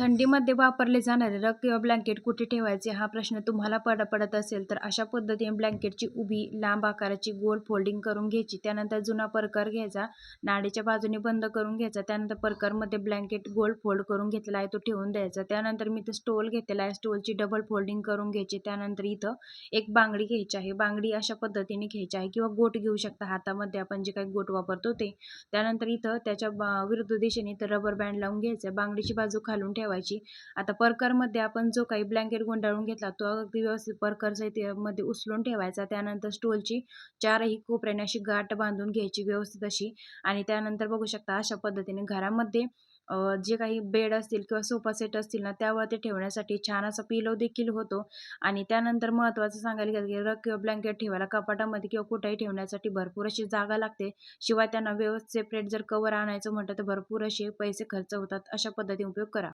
थंडीमध्ये वापरले जाणारे रग किंवा ब्लँकेट कुठे ठेवायचे? हा प्रश्न तुम्हाला पड पडत असेल तर अशा पद्धतीने ब्लँकेटची उभी लांब आकाराची गोल फोल्डिंग करून घ्यायची. त्यानंतर जुना परकर घ्यायचा. नाडीच्या बाजूने बंद करून घ्यायचा. त्यानंतर परकरमध्ये ब्लँकेट गोल फोल्ड करून घेतलेला आहे तो ठेवून द्यायचा. त्यानंतर मी इथं स्टोल घेतलेला आहे. स्टोलची डबल फोल्डिंग करून घ्यायची. त्यानंतर इथं एक बांगडी घ्यायची आहे. बांगडी अशा पद्धतीने घ्यायची आहे किंवा गोट घेऊ शकता. हातामध्ये आपण जे काही गोट वापरतो ते. त्यानंतर इथं त्याच्या बा- विरुद्ध दिशेने इथं रबर बँड लावून घ्यायचं. बांगडीची बाजू खालून ठेवा ठेवायची. आता परकरमध्ये आपण जो काही ब्लँकेट गुंडाळून घेतला तो अगदी व्यवस्थित परकरच्या मध्ये उचलून ठेवायचा. त्यानंतर स्टोलची चारही कोपऱ्याने अशी गाठ बांधून घ्यायची व्यवस्थित अशी. आणि त्यानंतर बघू शकता अशा पद्धतीने घरामध्ये जे काही बेड असतील किंवा सोफा सेट असतील ना त्यावर ते ठेवण्यासाठी छान असा पिलो देखील होतो. आणि त्यानंतर महत्त्वाचं सांगायला गेलं की रग किंवा ब्लँकेट ठेवायला कपाटामध्ये किंवा कुठेही ठेवण्यासाठी भरपूर अशी जागा लागते. शिवाय त्यांना व्यवस्थित सेपरेट जर कवर आणायचं म्हटलं तर भरपूर असे पैसे खर्च होतात. अशा पद्धतीने उपयोग करा.